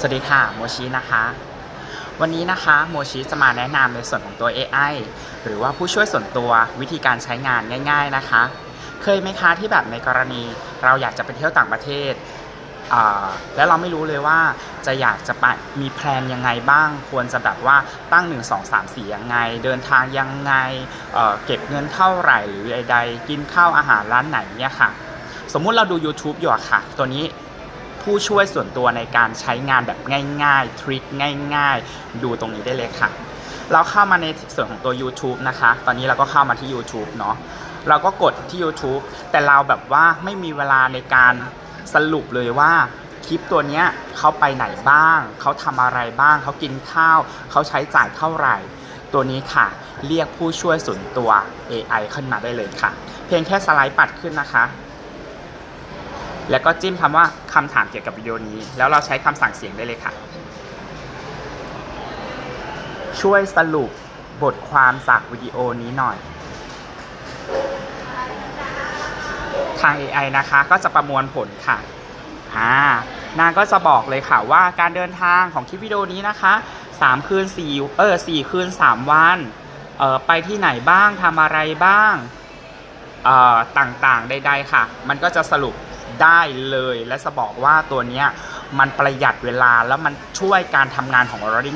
สวัสดีค่ะโมชินะคะ วันนี้นะคะโมชิจะมาแนะนำในส่วนของตัว AI หรือว่าผู้ช่วยส่วนตัววิธีการใช้งานง่าย ๆนะคะ เคยไหมคะที่แบบในกรณีเราอยากจะไปเที่ยวต่างประเทศ แล้วเราไม่รู้เลยว่าจะอยากจะไปมีแพลนยังไงบ้าง ควรจะแบบว่าตั้ง 1 2 3 4ยังไง เดินทางยังไงเเก็บเงินเท่าไหร่หรือใดๆกินข้าวอาหารร้านไหนเนี่ยค่ะ สมมุติเราดู YouTube อยู่ค่ะ ตัวนี้ ผู้ช่วยส่วนตัวในการใช้งานแบบง่ายๆ ทริคง่าย ๆ ดูตรงนี้ได้เลยค่ะ เราเข้ามาในส่วนของตัว YouTube นะคะ ตอนนี้เราก็เข้ามาที่ YouTube เนาะเราก็กดที่ YouTube แต่เราแบบว่าไม่มีเวลาในการสรุปเลยว่าคลิปตัวเนี้ยเขาไปไหนบ้าง เขาทำอะไรบ้าง เขากินข้าว เขาใช้จ่ายเท่าไหร่ ตัวนี้ค่ะ เรียกผู้ช่วยส่วนตัว AI ขึ้นมาได้เลยค่ะ เพียงแค่สไลด์ปัดขึ้นนะคะ แล้วก็จิ้มคำว่าคำถามเกี่ยวกับวิดีโอนี้ แล้วเราใช้คำสั่งเสียงได้เลยค่ะ ช่วยสรุปบทความจากวิดีโอนี้หน่อย ทาง AI นะคะก็จะประมวลผลค่ะอ่านางก็จะบอกเลยค่ะว่าการเดินทางของคลิปวิดีโอนี้นะคะ 3 คืน 4 เออ4คืน 3 วันเออไปที่ไหนบ้างทำอะไรบ้างเออต่างๆใดๆค่ะ มันก็จะสรุป ได้เลย และจะบอกว่าตัวเนี้ยมันประหยัดเวลาแล้วมันช่วยการทำงานของเราได้